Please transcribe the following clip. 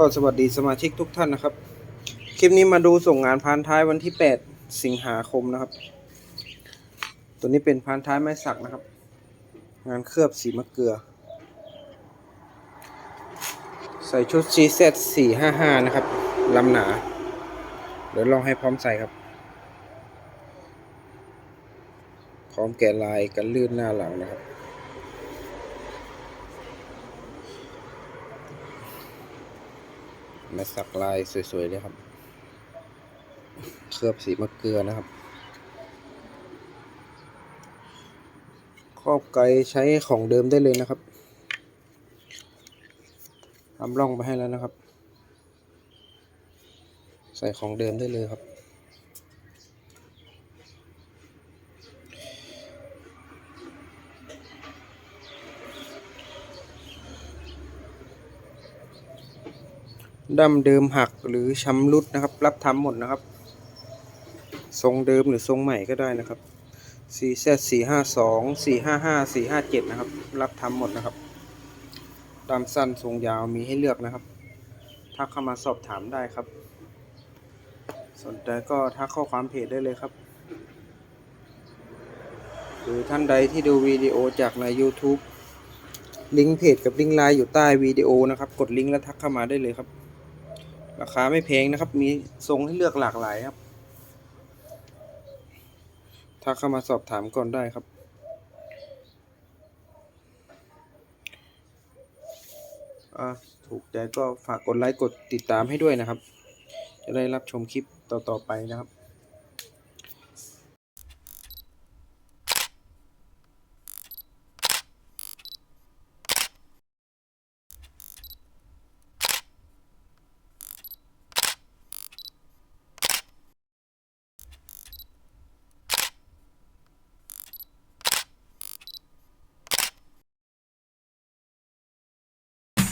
ก็สวัสดีสมาชิกทุกท่านนะครับ คลิปนี้มาดูส่งงานพานท้ายวันที่ 8 สิงหาคมนะครับ ตัวนี้เป็นพานท้ายไม้สักนะครับ งานเคลือบสีมะเกลือ ใส่ชุด GZ 455 นะครับลำหนา เดี๋ยวลองให้พร้อมใส่ครับ พร้อมแกะลายกันลื่นหน้าหลังนะครับ มาสักลายสวยๆเลยครับ เคลือบสีมะเกลือนะครับ ครอบไกลใช้ของเดิมได้เลยนะครับทำร่องไปให้แล้วนะครับ ใส่ของเดิมได้เลยครับ ดั้มเดิมหักหรือชำรุดนะครับ รับทำหมดนะครับ ทรงเดิมหรือทรงใหม่ก็ได้นะครับ 4Z 452 455 457 นะครับ รับทำหมดนะครับดำสั้นทรงยาวมีให้เลือกนะครับ ทักเข้ามาสอบถามได้ครับ สนใจก็ทักข้อความเพจได้เลยครับ หรือท่านใดที่ดูวิดีโอจากใน YouTube ลิงก์เพจกับลิงก์ไลน์อยู่ใต้วิดีโอนะครับ กดลิงก์แล้วทักเข้ามาได้เลยครับ ราคาไม่แพงนะครับ มีทรงให้เลือกหลากหลายครับทักเข้ามาสอบถามก่อนได้ครับ ถูกใจก็ฝากกดไลค์กดติดตามให้ด้วยนะครับ จะได้รับชมคลิปต่อๆไปนะครับ